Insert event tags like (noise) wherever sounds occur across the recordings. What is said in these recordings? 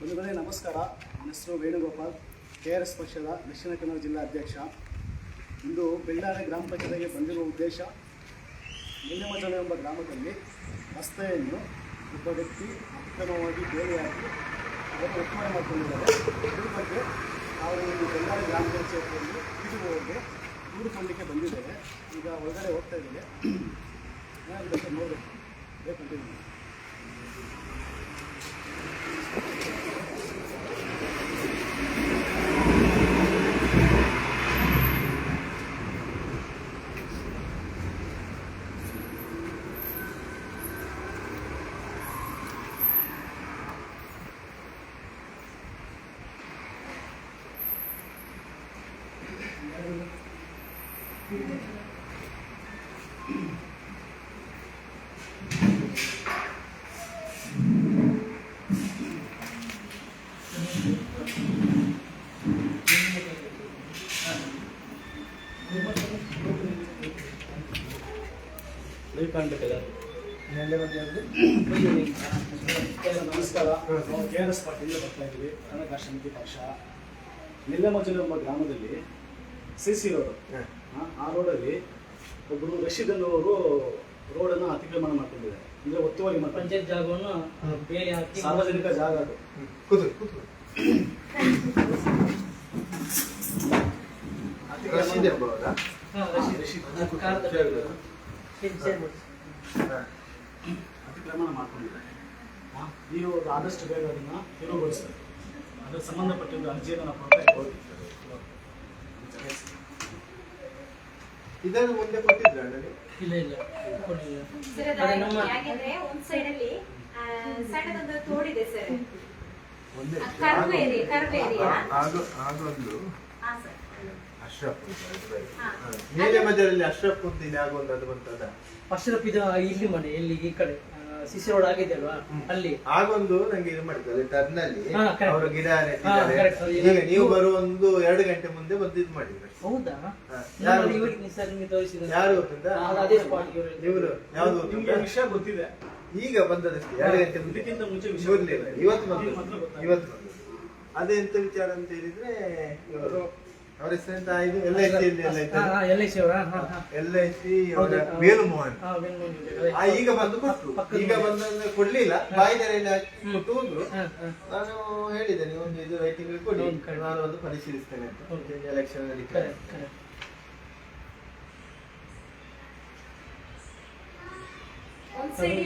ಬಂಧುಗಳೇ, ನಮಸ್ಕಾರ. ನನ್ನ ಹೆಸರು ವೇಣುಗೋಪಾಲ್ ಕೆ ಆರ್ ಎಸ್ ಪಕ್ಷದ ದಕ್ಷಿಣ ಕನ್ನಡ ಜಿಲ್ಲಾ ಅಧ್ಯಕ್ಷ. ಇಂದು ಬೆಳ್ಳಾರೆ ಗ್ರಾಮ ಪಂಚಾಯತಿಗೆ ಬಂದಿರುವ ಉದ್ದೇಶ ನಿನ್ನೆಮಜಲು ಎಂಬ ಗ್ರಾಮದಲ್ಲಿ ರಸ್ತೆಯನ್ನು ಒಬ್ಬ ವ್ಯಕ್ತಿ ಅಕ್ರಮವಾಗಿ ಬೇರೆಯಾಗಿ ಅದನ್ನು ಒತ್ತುವರಿ ಮಾಡಿಕೊಂಡಿದ್ದಾರೆ. ಇದ್ರ ಬಗ್ಗೆ ನಾವು ಈ ಬೆಳ್ಳಾರೆ ಗ್ರಾಮ ಪಂಚಾಯತಿಯಲ್ಲಿ ಹೋಗಿ ದೂರು ಕೊಡಲಿಕ್ಕೆ ಬಂದಿದ್ದೇವೆ. ಈಗ ಒಳಗಡೆ ಹೋಗ್ತಾ ಇದ್ದೇವೆ. ಏನಾಗಬೇಕು ನೋಡಬೇಕು. ಅದೇ ಕಂಟಿನ್ಯೂ ಲೈವ್ ಕಾಣ್ಬೇಕಲ್ಲ? (coughs) ನಮಸ್ಕಾರ. ನಾವು ಕೆ ಆರ್ ಎಸ್ ಪಾರ್ಟಿಯಿಂದ ಬರ್ತಾ ಇದ್ದೀವಿ. ಕನ್ನಡ ಸಮಿತಿ ಪಕ್ಷ ನಿಲ್ಲಮಜಲು ಎಂಬ ಗ್ರಾಮದಲ್ಲಿ ಸಿ ಸಿ ರೋಡ್. ಆ ರೋಡಲ್ಲಿ ಒಬ್ಬರು ರಶೀದ್ ಅನ್ನುವರು ರೋಡನ್ನು ಅತಿಕ್ರಮಣ ಮಾಡ್ಕೊಂಡಿದ್ದಾರೆ. ಅಂದ್ರೆ ಒತ್ತುವರಿ ಪಂಚಾಯತ್ ಜಾಗವನ್ನು ಬೇಲಿ ಹಾಕಿ ಸಾರ್ವಜನಿಕ ಜಾಗ ಅದು. ಕೂತ್ಕೊಳ್ಳಿ, ಕೂತ್ಕೊಳ್ಳಿ. ರಶೀದ್ ಅತಿಕ್ರಮಣ ಮಾಡ್ಕೊಂಡಿದ್ದಾರೆ. ಆ, ನೀವು ಆದಷ್ಟು ಬೇಗ ಅದನ್ನ ತೆರವುಗೊಳಿಸ್ತಾರೆ ಅದಕ್ಕೆ ಒಂದು ಅರ್ಜಿಯನ್ನು ನಾವು ಕೊಡ್ತಾ ಇದನ್ನು ಮುಂದೆ ಕೊಟ್ಟಿದ್ರೆ? ಇಲ್ಲ ಇಲ್ಲ. ಯಾಕೆಂದ್ರೆ ಒಂದ್ ಸೈಡ್ ಅಲ್ಲಿ ಆ, ಸಣ್ಣದೊಂದು ತೋಡಿದೆ ಸರ್. ಒಂದೇ. ಆ, ಕರ್ವ್ ಏರಿಯಾ ಕರ್ವ್ ಏರಿಯಾ ಆ- ಆಗ- ಹಾ ಸರ್. ಅಶ್ರಫ್ ಅದು. ನೀಲೆ ಮಜಲಲ್ಲಿ ಅಶ್ರಫ್ ಅಂತ ಇದೆ ಆಗೊಂದು ಅದು ಬಂತದ ಅಶ್ರಫ್ ಇದು ಇಲ್ಲಿ ಮನೆ ಇಲ್ಲಿ ಈ ಕಡೆ ಸಿಸಿ ರೋಡ್ ಆಗಿದೆ ಅಲ್ವಾ? ಅಲ್ಲಿ. ಆಗೊಂದು ನಂಗೆ ಇದು ಮಾಡಿದ್ರು ಟರ್ನ್ ಅಲ್ಲಿ ಅವರು ಗಿಡ ನೆಟ್ಟಿದ್ದಾರೆ. ಈಗ ನೀವು ಬರುವ ಒಂದು ಎರಡು ಗಂಟೆ ಮುಂದೆ ಬಂದು ಇದು ಮಾಡಿದ್ರು ಹೌದಾ. ಯಾರು? ಇವರಿಗೆ ಸರ್ ನಿಮಗೆ ತೋರಿಸಿದ ಯಾರು ಗೊತ್ತಿಲ್ಲ? ಅದೇ ಸ್ಪಾಟ್ ಇವರು. ಯಾವ್ದು ನಿಮ್ಗೆ ಗೊತ್ತಿಲ್ಲ? ವಿಷಯ ಗೊತ್ತಿದೆ. ಈಗ ಬಂದದಷ್ಟೇ ಎರಡು ಗಂಟೆ ಮುಂದೆ. ಮುಂಚೆ ವಿಷಯ ಇರ್ಲಿಲ್ಲ. ಇವತ್ತು ಗೊತ್ತಾಯ್ತು. ಇವತ್ತು ಬಂದದ್ದು. ಅದೆಂತ ವಿಚಾರ ಅಂತ ಹೇಳಿದ್ರೆ ಇವರು ಅವ್ರ ಹೆಸರೆಂತ ಇದು ಎಲ್ ಐ ಸಿ ಎಲ್ಲ ಎಲ್ ಐ ಸಿ ಅವರ ಹಾ ಹಾ. ಎಲ್ ಐ ಸಿ ಈಗ ಬಂದು ಕೊಟ್ಟು ಈಗ ಬಂದು ಕೊಡ್ಲಿಲ್ಲ. ಬಾಯಿದರಲ್ಲಿ ಹಾಕಿ ಕೊಟ್ಟು ಹೋದ್ರು. ನಾನು ಹೇಳಿದೆ ನೀವು ಒಂದು ಇದು ರೈಟಿಂಗ್ ಕೊಡಿ. ನಾನು ಒಂದು ಪರಿಶೀಲಿಸ್ತೇನೆ ಅಂತ. ಎಲೆಕ್ಷನ್ ಅಧಿಕಾರಿ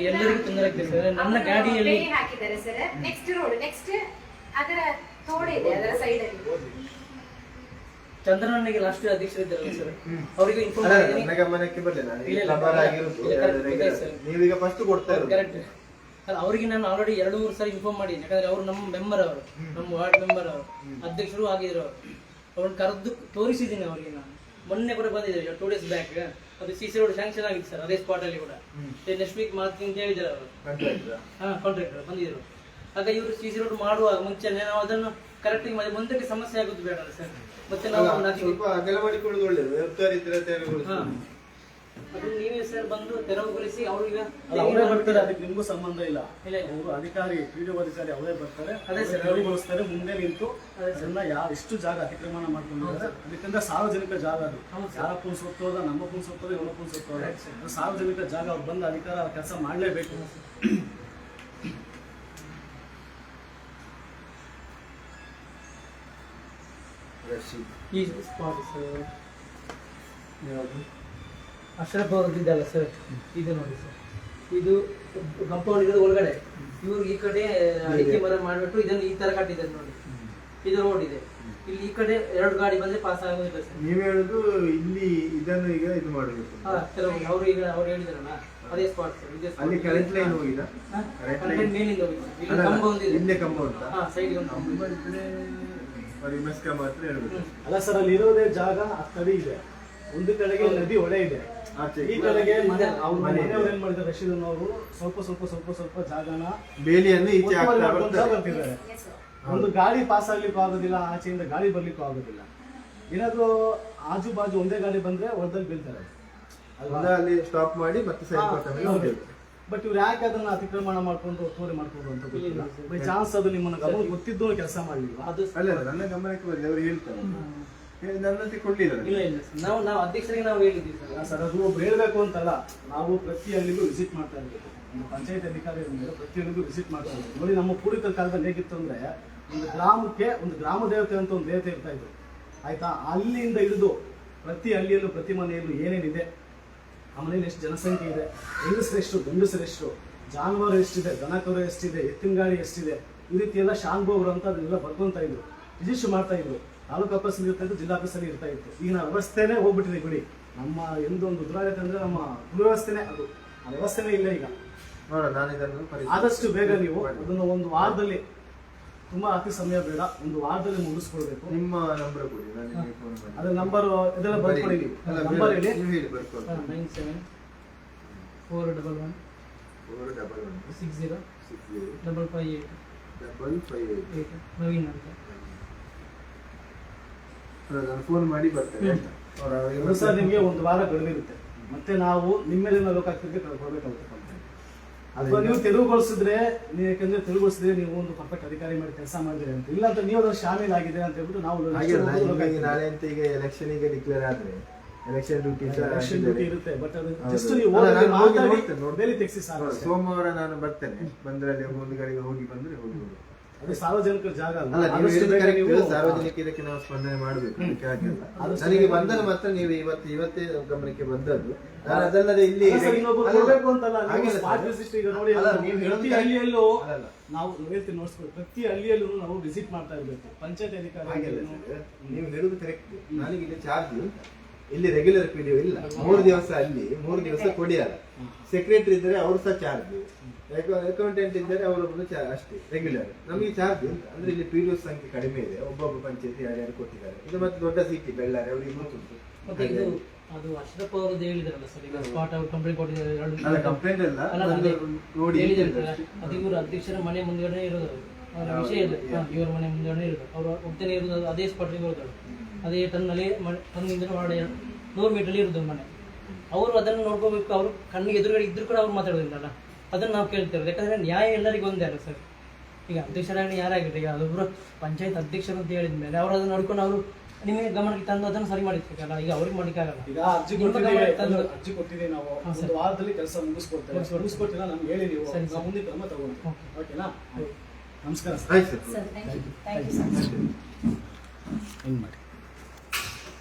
ಎಲ್ಲರಿಗೂ ತೊಂದರೆ ಆಗ್ತದೆ ಸರ್. ನನ್ನ ಗಾಡಿಯಲ್ಲಿ ಹಾಕಿದ್ದಾರೆ ಸರ್. ನೆಕ್ಸ್ಟ್ ರೋಡ್ ನೆಕ್ಸ್ಟ್ ಅದರ ತೋಡಿದೆ ಅದರ ಸೈಡ್ ಅಲ್ಲಿ. ಚಂದ್ರನಿಗೆ ಲಾಸ್ಟ್ ಅಧ್ಯಕ್ಷರಿದ್ದಾರಲ್ಲ ಸರ್. ಅವರಿಗೆ ಇನ್ಫಾರ್ಮ್ ಮಾಡಿದ್ದೀನಿ ನನ್ನ ಗಮನಕ್ಕೆ ಬರಲಿಲ್ಲ ಆಗಿರೋದು. ನೀವೀಗ ಫಸ್ಟ್ ಕೊಡ್ತಾ ಇರೋದು. ಕರೆಕ್ಟ್ ಅಲ್ಲ ಅವರಿಗೆ ನಾನು ಆಲ್ರೆಡಿ ಎರಡು ಮೂರು ಸರಿ ಇನ್ಫಾರ್ಮ್ ಮಾಡಿದ್ದೀನಿ. ಯಾಕಂದ್ರೆ ಅವರು ನಮ್ಮ ಮೆಂಬರ್ ಅವರು ನಮ್ಮ ವಾರ್ಡ್ ಮೆಂಬರ್ ಅವರು ಅಧ್ಯಕ್ಷರು ಆಗಿದ್ರು ಅವರು. ಅವ್ರನ್ನ ಕರೆದು ತೋರಿಸಿದ್ದೀನಿ ಅವರಿಗೆ ನಾನು. ಮೊನ್ನೆ ಕೂಡ ಬಂದಿದ್ದಾರೆ ಟೂ ಡೇಸ್ ಬ್ಯಾಕ್ ಅದು ಸಿ ಸಿ ರೋಡ್ ಸ್ಯಾಂಕ್ಷನ್ ಆಗಿತ್ತು ಸರ್ ಅದೇ ಸ್ಪಾಟ್ ಅಲ್ಲಿ ಕೂಡ. ನೆಕ್ಸ್ಟ್ ವೀಕ್ ಮಾಡ್ತೀನಿ ಅಂತ ಹೇಳಿದ್ರು ಅವರು. ಹಾ ಕಾಂಟ್ರಾಕ್ಟರ್ ಬಂದಿದ್ರು. ಆಗ ಇವರು ಸಿ ಸಿ ರೋಡ್ ಮಾಡುವಾಗ ಮುಂಚೆನೆ ನಾವು ಅದನ್ನು ಕರೆಕ್ಟಾಗಿ ಮಾಡಿ ಮುಂದಕ್ಕೆ ಸಮಸ್ಯೆ ಆಗೋದು ಬೇಡ ಸರ್ ಮತ್ತೆ ನಾವು ಅಲ್ಲ, ನದಿಗೆ ಸ್ವಲ್ಪ ಅಗಲ ಮಾಡಿಕೊಳ್ಳೋದು ಇದ್ರೆ ತೆರವುಗೊಳಿಸಿ. ಹಾ. ಅದು ನೀವೇ ಸರ್ ಬಂದು ತೆರವುಗೊಳಿಸಿ ಅವ್ರಿಗೆ ಅಲ್ಲ, ಅವರೇ ಬರ್ತಾರೆ ಅದಕ್ಕೆ ನಿಮ್ಗೂ ಸಂಬಂಧ ಇಲ್ಲ ಇಲ್ಲ, ಇಲ್ಲ. ಅವರು ಅಧಿಕಾರಿ ಪಿಡಿಒ ಅಧಿಕಾರಿ ಅವರೇ ಬರ್ತಾರೆ ಅದೇ ಸರ್. ತೆರವುಗೊಳಿಸ್ತಾರೆ ಮುಂದೆ ನಿಂತು ಅದೇ ಸರ್. ಅದನ್ನ ಯಾವ ಎಷ್ಟು ಜಾಗ ಅತಿಕ್ರಮಣ ಮಾಡ್ಕೊಂಡಿದ್ದಾರೆ ಅದಕ್ಕಿಂತ ಸಾರ್ವಜನಿಕ ಜಾಗ ಅದು ಹೌದು ಸರ್. ಪುನಸತ್ವದ ನಮ್ಮ ಸೊತ್ತೋದ Correct ಸರ್. ಅದು ಸಾರ್ವಜನಿಕ ಜಾಗ ಅವ್ರು ಬಂದ ಅಧಿಕಾರ ಕೆಲಸ ಮಾಡಲೇಬೇಕು ಈ ಸ್ಪಾಟ್ ಸರ್ ಅಶ್ರಫ್ ಅವ್ರದ್ದಿದ್ದಲ್ಲ ಸರ್ ಇದು ನೋಡಿ ಸರ್ ಇದು ಕಂಪೌಂಡ್ ಇರೋದು ಒಳಗಡೆ ಇವ್ರು ಈ ಕಡೆ ಅಡಿಕೆ ಮರ ಮಾಡಿಬಿಟ್ಟು ಇದನ್ನು ಈ ತರ ಕಟ್ಟಿದ್ದಾರೆ ನೋಡಿ. ಇದು ರೋಡ್ ಇದೆ. ಇಲ್ಲಿ ಈ ಕಡೆ ಎರಡು ಗಾಡಿ ಬಂದ್ರೆ ಪಾಸ್ ಆಗೋದಿಲ್ಲ ಸರ್ ನೀವು ಹೇಳುದು ಇಲ್ಲಿ ಇದನ್ನು ಈಗ ಇದು ಮಾಡಬೇಕು ಹಾ ಕೆಲವು ಅವರು ಈಗ ಅವ್ರು ಹೇಳಿದಾರಲ್ಲ ಅದೇ ಸ್ಪಾಟ್ ಸರ್ ಇದೇ spot. ಅಲ್ಲಿ ಕರೆಂಟ್ ಲೈನ್ ಹೋಗಿದ. Current line. ಮೇಲಿಂದ ಹೋಗಿದೆ. ಇಲ್ಲಿ ಕಂಬ ಒಂದಿದೆ. ಹಿಂದೆ ಕಂಬ ಉಂಟಾ? ಹಾ ಸೈಡ್ ಒಂದು ಕಂಬ ಕಂಬ ಅಲ್ಲ ಸರ್ ಅಲ್ಲಿ ಇರೋದೇ ಜಾಗ ಆ ಕಡೆ ಇದೆ. ಒಂದು ಕಡೆಗೆ ನದಿ ಹೊಳೆ ಇದೆ. ಆಚೆ ಈ ಕಡೆಗೆ ಮನೆ ಅವ್ರ. ಮನೆಯವ್ರು ಏನ್ ಮಾಡಿದ್ದಾರೆ ರಶೀದನ್ ಅವರು? ಸ್ವಲ್ಪ ಸ್ವಲ್ಪ ಸ್ವಲ್ಪ ಸ್ವಲ್ಪ ಜಾಗನ ಬೇಲಿಯನ್ನು ಈಚೆ ಬರ್ತಾರೆ ಬರ್ತಿದ್ದಾರೆ ಒಂದು ಗಾಡಿ ಪಾಸ್ ಆಗ್ಲಿಕ್ಕೂ ಆಗೋದಿಲ್ಲ ಆಚೆಯಿಂದ ಗಾಡಿ ಬರ್ಲಿಕ್ಕೂ ಆಗೋದಿಲ್ಲ. ಏನಾದ್ರು ಆಜು ಬಾಜು ಒಂದೇ ಗಾಡಿ ಬಂದ್ರೆ ಹೊಲದಲ್ಲಿ ಬೀಳ್ತಾರೆ. ಅಲ್ಲಿ ಸ್ಟಾಪ್ ಮಾಡಿ ಮತ್ತೆ ಸೈಡ್ ಹಾ, ಬಟ್ ಇವ್ರು ಯಾಕೆ ಅದನ್ನ ಅತಿಕ್ರಮಣ ಮಾಡ್ಕೊಂಡು ಒತ್ತುವರಿ ಮಾಡ್ಕೊಂಡು ಅಂತ ಗೊತ್ತಿಲ್ಲ. ಬೈ ಚಾನ್ಸ್ ಅದು ನಿಮ್ಮನ್ನ ಗಮನ ಗೊತ್ತಿದ್ದು ಕೆಲಸ ಮಾಡಲಿಲ್ಲ ಅದು ಅಲ್ಲ ಅಲ್ಲ, ನನ್ನ ಗಮನಕ್ಕೆ ಬರಲಿ ಅವ್ರು ಹೇಳ್ತಾರೆ. ನನ್ನಂತೆ ಕೊಡ್ಲಿಲ್ಲ ಇಲ್ಲ ಇಲ್ಲ ಸರ್. ನಾವು ನಾವು ಅಧ್ಯಕ್ಷರಿಗೆ ನಾವು ಹೇಳಿದ್ದೀವಿ ಸರ್. ಸರ್ ಅದು ಒಬ್ರು ಹೇಳ್ಬೇಕು ಅಂತಲ್ಲ ನಾವು ಪ್ರತಿ ಹಳ್ಳಿಗೂ ವಿಸಿಟ್ ಮಾಡ್ತಾ ಇದ್ದೀವಿ. ನಮ್ಮ ಪಂಚಾಯತ್ ಅಧಿಕಾರಿ ಹಳ್ಳಿಗೂ ವಿಸಿಟ್ ಮಾಡ್ತಾ ಇದ್ದೀವಿ. ನೋಡಿ ನಮ್ಮ ಪೂರ್ವಿಕ ಕಾಲದಲ್ಲಿ ಹೇಗಿತ್ತು ಅಂದ್ರೆ ಒಂದು ಗ್ರಾಮಕ್ಕೆ ಒಂದು ಗ್ರಾಮ ದೇವತೆ ಅಂತ ಒಂದು ದೇವತೆ ಇರ್ತಾ ಇದ್ರು ಆಯ್ತಾ? ಅಲ್ಲಿಂದ ಹಿಡಿದು ಪ್ರತಿ ಹಳ್ಳಿಯಲ್ಲೂ ಪ್ರತಿ ಮನೆಯಲ್ಲೂ ಏನೇನಿದೆ? ಆ ಎಷ್ಟು ಜನಸಂಖ್ಯೆ ಇದೆ. ಹೆಂಗಸರೆಷ್ಟು ಗಂಡಸರೆಷ್ಟು ಜಾನುವಾರು ಎಷ್ಟಿದೆ? ದನ ಕರು ಎಷ್ಟಿದೆ? ಎತ್ತಿನ ಗಾಡಿ ಎಷ್ಟಿದೆ? ಈ ರೀತಿ ಎಲ್ಲ ಶಾಂಗ್ಬೋಗ್ರು ಅಂತ ಅದನ್ನೆಲ್ಲ ಬರ್ಕೊಂತ ಇದ್ರು. ರಿಜಿಸ್ಟರ್ ಮಾಡ್ತಾ ಇದ್ರು. ತಾಲೂಕು ಆಫೀಸಲ್ಲಿ ಇರ್ತಾ ಇತ್ತು ಜಿಲ್ಲಾ ಆಫೀಸಲ್ಲಿ ಇರ್ತಾ ಇತ್ತು. ಈಗ ನಾವು ವ್ಯವಸ್ಥೆನೇ ಹೋಗ್ಬಿಟ್ಟಿದೆ ಬಿಡಿ. ನಮ್ಮ ಎಂದೊಂದು ದುರಾಗತ್ತೆ ಅಂದ್ರೆ ನಮ್ಮ ದುರ್ವ್ಯವಸ್ಥೆನೇ ಅದು. ಆ ವ್ಯವಸ್ಥೆನೇ ಇಲ್ಲ ಈಗ. ನಾನು ಇದನ್ನು ಆದಷ್ಟು ಬೇಗ ನೀವು ಅದನ್ನು ಒಂದು ವಾರದಲ್ಲಿ ತುಂಬಾ ಅತಿ ಸಮಯ ಬೇಡ ಒಂದು ವಾರದಲ್ಲಿ ಮುಗಿಸ್ಕೊಳ್ಬೇಕು ನಿಮ್ಮ ನಂಬರ್ ಕೊಡಿ ನಾನು ನಿಮಗೆ ಫೋನ್ ಮಾಡಿ ಅದ್ರ ನಂಬರ್ ಇದೆಲ್ಲ ಬರ್ಕೊಳ್ಳಿ ಅಲ್ಲ, ನಂಬರ್ ಬೇರೆ- ಹೇಳಿ. ನೀವು ಹೇಳಿ ಬರ್ಕೊಂಡು nine seven four double one four double one six zero six double five eight double five eight Naveen ಅಂತ. ನಾನು ಫೋನ್ ಮಾಡಿ ಬರ್ತೇನೆ ಆಯ್ತಾ? ಅವ್ರು ಒಂದು ಸಹ ನಿಮಗೆ ಒಂದು ವಾರ ಬೆಳೆದಿರುತ್ತೆ ಮತ್ತೆ ನಾವು ನಿಮ್ಮೇಲಿನ ಲೋಕಾಯುಕ್ತರಿಗೆ ಕೊಡಬೇಕಾಗುತ್ತೆ ಅಥವಾ ನೀವು ತೆರವುಗೊಳಿಸಿದ್ರೆ ನೀವು ಯಾಕಂದ್ರೆ ತೆರವುಗೊಳಿಸಿದ್ರೆ ನೀವು ಒಂದು ಪರ್ಫೆಕ್ಟ್ ಅಧಿಕಾರಿ ಮಾಡಿ ಕೆಲಸ ಮಾಡಿದ್ರೆ ಅಂತ. ಇಲ್ಲ ಅಂತ ನೀವು ಶಾಮೀಲ್ ಆಗಿದೆ ಅಂತ ಹೇಳ್ಬಿಟ್ಟು ನಾವು ನಾಳೆ ಅಂತ ಈಗ ಎಲೆಕ್ಷನ್ ಈಗ ಡಿಕ್ಲೇರ್ ಆದ್ರೆ ಎಲೆಕ್ಷನ್ ಡ್ಯೂಟಿ election duty ಇರುತ್ತೆ ಬಟ್ ಅದು. ಜಸ್ಟ್ ನೀವು ಮಾತಾಡಿ ತೆಗ್ಸಿ ಸಾಕು ಸೋಮವಾರ ನಾನು ಬರ್ತೇನೆ ಬಂದ್ರೆ ಅಲ್ಲಿ ಒಂದು ಕಡೆಗೆ ಹೋಗಿ ಬಂದ್ರೆ ಹೋಗಿ ಅದು ಸಾರ್ವಜನಿಕರ ಜಾಗ ಅಲ್ಲ ನೀವು. ನೀವು ಸಾರ್ವಜನಿಕ ಇದಕ್ಕೆ ನಾವು ಸ್ಪಂದನೆ ಮಾಡಬೇಕು ಅದಕ್ಕೆ. ಆದಷ್ಟು ನನಗೆ ಬಂದಾಗ ಮಾತ್ರ ನೀವು ಇವತ್ತು ಇವತ್ತೇ ಗಮನಕ್ಕೆ ಬಂದದ್ದು. ನಾನು ಅದಲ್ಲದೆ ಇಲ್ಲಿ ಕೊಡ್ಬೇಕು ಅಂತಲ್ಲ ನೀವು ಹಾಗೆಲ್ಲ spot ಸರ್. visit ಈಗ ನೋಡಿ ಅಲ್ಲ, ನೀವು ಹೇಳೋದು ಪ್ರತಿ ಹಳ್ಳಿಯಲ್ಲೂ ಅಲ್ಲಲ್ಲ. ನಾವು ಹೇಳ್ತೀನಿ ನೋಡ್ಸ್ಕೊಳ್ಳಿ. ಪ್ರತಿ ಹಳ್ಳಿಯಲ್ಲೂ ನಾವು ವಿಸಿಟ್ ಮಾಡ್ತಾ ಇರ್ಬೇಕು. ಪಂಚಾಯತ್ ಅಧಿಕಾರಿ ನೀವು ಹೇಳುದು ಕರೆಕ್ಟ್. ನನಗೆ ಇಲ್ಲಿ ಚಾರ್ಜ್ ಇಲ್ಲಿ ರೆಗ್ಯುಲರ್ ಪಿ ಇಲ್ಲ. ಮೂರು ದಿವಸ ಅಲ್ಲಿ ಮೂರು ದಿವಸ ಕೊಡಿಯಲ್ಲ ಸೆಕ್ರೆಟರಿ ಇದ್ರೆ ಅವ್ರು ಸಹ ಚಾರ್ಜ್ ಅಕೌಂಟೆಂಟ್ ಇದ್ದಾರೆ ಅವರೊಬ್ಬರು ಅಷ್ಟೇ ರೆಗ್ಯುಲರ್ ನಮಗೆ ಚಾರ್ಜ್ ಇಲ್ಲ ಅಂದ್ರೆ ಇಲ್ಲಿ ಪಿ ಸಂಖ್ಯೆ ಕಡಿಮೆ ಇದೆ. ಒಬ್ಬೊಬ್ಬ ಪಂಚಾಯತಿ ಯಾರ್ಯಾರು ಕೊಟ್ಟಿದ್ದಾರೆ. ಇದು ಮತ್ತೆ ದೊಡ್ಡ ಸಿಟಿ ಬೆಳ್ಳಾರಿ ಅವರಿಗೆ ಗೊತ್ತುಂಟು. ಅದು ಅಶ್ರಪ್ಪ ಅವರದ್ದು ಹೇಳಿದ್ರಲ್ಲ ಸರ್ ಈಗ ಸ್ಪಾಟ್ ಅವ್ರು ಕಂಪ್ಲೇಂಟ್ ಕೊಟ್ಟಿದ್ದಾರೆ ಎರಡು ಕಂಪ್ಲೇಂಟ್ ಅಲ್ಲ. ಅದೇ ನೋಡಿ ಅದು ಇವರು ಅಧ್ಯಕ್ಷರ ಮನೆ ಮುಂದ್ಗಡೆ ಇರೋದು. ಅವ್ರು. ವಿಷಯ ಇಲ್ಲ ಇವರ ಮನೆ ಮುಂದ್ಗಡೆ ಇರೋದು. ಅವರು ಒಬ್ಬನೇ ಇರೋದು ಅದು ಅದೇ ಸ್ಪಾಟ್ ಇರೋದು ಅವ್ರು. ಅದೇ ಟನ್ನಲ್ಲಿ ಟನ್ನಿಂದ ಮಾಡಿ ನೂರು ಮೀಟರ್ ಇರೋದು ಮನೆ. ಅವರು ಅದನ್ನು ನೋಡ್ಕೋಬೇಕು. ಅವರು ಕಣ್ಣಿಗೆ ಎದುರುಗಡೆ ಇದ್ರು ಕೂಡ ಅವ್ರು ಮಾತಾಡೋದಿಲ್ಲಲ್ಲ ಅದನ್ನು ನಾವು ಕೇಳ್ತೇವೆ. ಯಾಕಂದರೆ ನ್ಯಾಯ ಎಲ್ಲರಿಗೂ ಒಂದೇ ಅಲ್ಲ ಸರ್. ಈಗ ಅಧ್ಯಕ್ಷರಾಗಿ ಯಾರಾಗಿರ್ಲಿ ಈಗ ಅದೊಬ್ಬರು ಪಂಚಾಯತ್ ಅಧ್ಯಕ್ಷರು ಅಂತ ಹೇಳಿದ ಮೇಲೆ ಅವರು ಅದನ್ನು ನೋಡ್ಕೊಂಡು ಅವರು ನಿಮಗೆ ಗಮನಕ್ಕೆ ತಂದು ಅದನ್ನು ಸರಿ ಮಾಡಿಸ್ಬೇಕಲ್ಲ ಈಗ ಅವ್ರಿಗೆ ಮಾಡಿಕ್ಕಾಗಲ್ಲ ಈಗ ಅರ್ಜಿ ನಿಮ್ಮ ಕೊಟ್ಟಿದ್ದೀವಿ ತಂದು- ಅರ್ಜಿ ಕೊಟ್ಟಿದ್ದೀವಿ ನಾವು. ಒಂದು ವಾರದಲ್ಲಿ ಕೆಲಸ ಮುಗಿಸ್ಕೊಡ್ತೇವೆ. ಮುಗಿಸ್ಕೊಟ್ಟಿಲ್ಲ ನಮ್ಗೆ ಹೇಳಿ ನೀವು. ಸರಿ, ನಾವು ಮುಂದೆ ಕ್ರಮ ತಗೊಂಡು ಓಕೆನಾ? ನಮಸ್ಕಾರ ಸರ್. ಆಯ್ತು. Sir sir thank you thank you sir ಹೆಂಗೆ ಏನು ಮಾಡಿ?